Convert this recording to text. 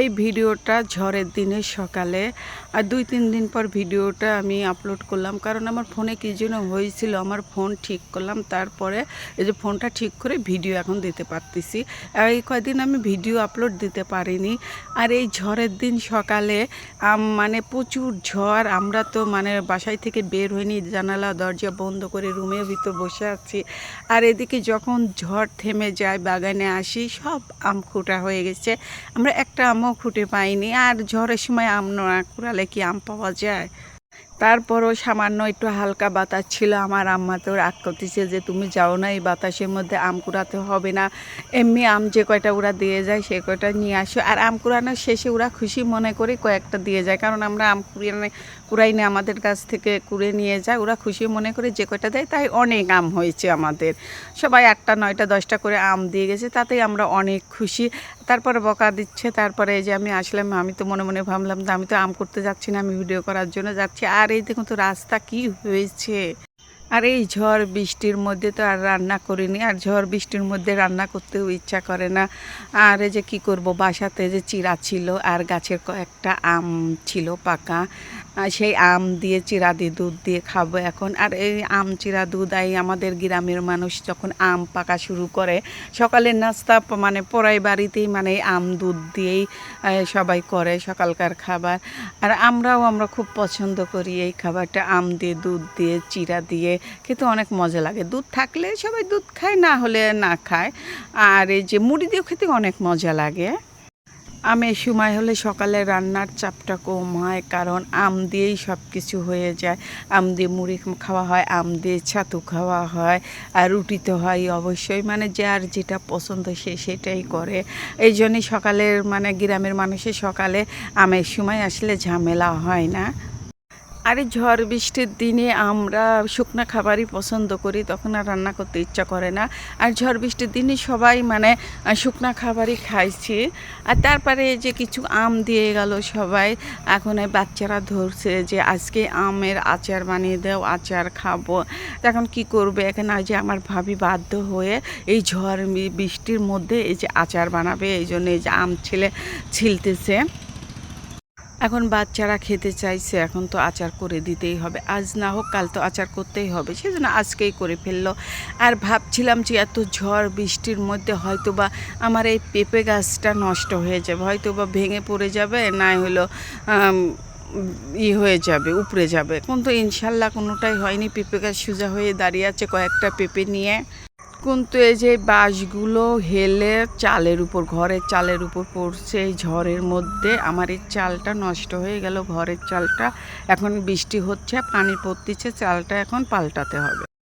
এই ভিডিওটা ঝড়ের দিনের সকালে, আর দুই তিন দিন পর ভিডিওটা আমি আপলোড করলাম। কারণ আমার ফোনে কী যেন হয়েছিল, আমার ফোন ঠিক করলাম, তারপরে এই যে ফোনটা ঠিক করে ভিডিও এখন দিতে পারতেছি। এই কয়দিন আমি ভিডিও আপলোড দিতে পারিনি। আর এই ঝড়ের দিন সকালে মানে প্রচুর ঝড়, আমরা তো মানে বাসায় থেকে বের হইনি, জানালা, দরজা বন্ধ করে রুমের ভিতর বসে আছি। আর এদিকে যখন ঝড় থেমে যায়, বাগানে আসি, সব আম খুঁটা হয়ে গেছে। আমরা একটা আমও খুঁটে পাইনি আর ঝড়ের সময় আম না কুড়ালে কি আম পাওয়া যায়? তারপরও সামান্য একটু হালকা বাতাস ছিল। আমার আম্মা তো রাগ করতেছে যে, তুমি যাও না, এই বাতাসের মধ্যে আম কুড়াতে হবে না। এমনি আম যে কয়টা ওরা দিয়ে যায়, সে কয়টা নিয়ে আসো। আর আম কুড়ানোর শেষে ওরা খুশি মনে করে কয়েকটা দিয়ে যায়। কারণ আমরা আম কুড়িয়ে কুড়াই নিয়ে আমাদের কাছ থেকে কুড়ে নিয়ে যায়। ওরা খুশি মনে করে যে কয়টা দেয়, তাই অনেক আম হয়েছে আমাদের। সবাই আটটা, নয়টা, দশটা করে আম দিয়ে গেছে। তাতেই আমরা অনেক খুশি। তারপরে বকা দিচ্ছে, তারপরে এই যে আমি আসলাম, আমি তো মনে মনে ভাবলাম যে আমি তো আম করতে যাচ্ছি না, আমি ভিডিও করার জন্য যাচ্ছি। আর এই দেখুন তো রাস্তা কি হয়েছে? আর এই ঝড় বৃষ্টির মধ্যে তো আর রান্না করিনি, আর ঝড় বৃষ্টির মধ্যে রান্না করতেও ইচ্ছা করে না। আর এই যে কি করব, বাসাতে যে চিরা ছিল, আর গাছের কয়েকটা আম ছিল পাকা। সেই আম দিয়ে চিরা দিয়ে দুধ দিয়ে খাব এখন। আর এই আম, চিরা, দুধ, এই আমাদের গ্রামের মানুষ যখন আম পাকা শুরু করে, সকালের নাস্তা মানে পড়াই বাড়িতেই মানে আম, দুধ দিয়েই সবাই করে সকালকার খাবার। আর আমরাও, আমরা খুব পছন্দ করি এই খাবারটা, আম দিয়ে দুধ দিয়ে, চিরা দিয়ে। খেতে অনেক মজা লাগে। দুধ থাকলে সবাই দুধ খায়, না হলে না খায়। আর এই যে মুড়ি দিয়েও খেতে অনেক মজা লাগে। আমের সময় হলে সকালে রান্নার চাপটা কম হয়, কারণ আম দিয়েই সব কিছু হয়ে যায়। আম দিয়ে মুড়ি খাওয়া হয়, আম দিয়ে ছাতু খাওয়া হয়, আর রুটি তো হয় অবশ্যই। মানে যার যেটা পছন্দ সে সেটাই করে। এই জন্যই সকালের মানে গ্রামের মানুষের সকালে আমের সময় আসলে ঝামেলা হয় না। আর এই ঝড় বৃষ্টির দিনে আমরা শুকনা খাবারই পছন্দ করি, তখন আর রান্না করতে ইচ্ছা করে না। আর ঝড় বৃষ্টির দিনে সবাই মানে শুকনা খাবারই খাইছি। আর তারপরে যে কিছু আম দিয়ে গেল সবাই, এখন এই বাচ্চারা ধরছে যে আজকে আমের আচার বানিয়ে দাও, আচার খাব। এখন কি করবে? এখানে আজ আমার ভাবি বাধ্য হয়ে এই ঝড় বৃষ্টির মধ্যে এই যে আচার বানাবে, এই জন্য এই যে আম ছেলে ছিলতেছে। এখন বাচ্চারা খেতে চাইছে, এখন তো আচার করে দিতেই হবে। আজ না হোক, কাল তো আচার করতেই হবে। সেজন্য আজকেই করে ফেলল। আর ভাবছিলাম যে এত ঝড় বৃষ্টির মধ্যে হয়তো বা আমার এই পেঁপে গাছটা নষ্ট হয়ে যাবে হয়তো বা ভেঙে পড়ে যাবে, না হলো ই হয়ে যাবে, উপড়ে যাবে। কিন্তু ইনশাল্লাহ কোনোটাই হয়নি। পেঁপে গাছ সোজা হয়ে দাঁড়িয়ে আছে কয়েকটা পেঁপে নিয়ে। কিন্তু এই যে বাঁশগুলো হেলে চালের উপর, ঘরের চালের উপর পড়ছে, এই ঝড়ের মধ্যে আমার এই চালটা নষ্ট হয়ে গেল, ঘরের চালটা। এখন বৃষ্টি হচ্ছে, পানি পড়তেছে, চালটা এখন পাল্টাতে হবে।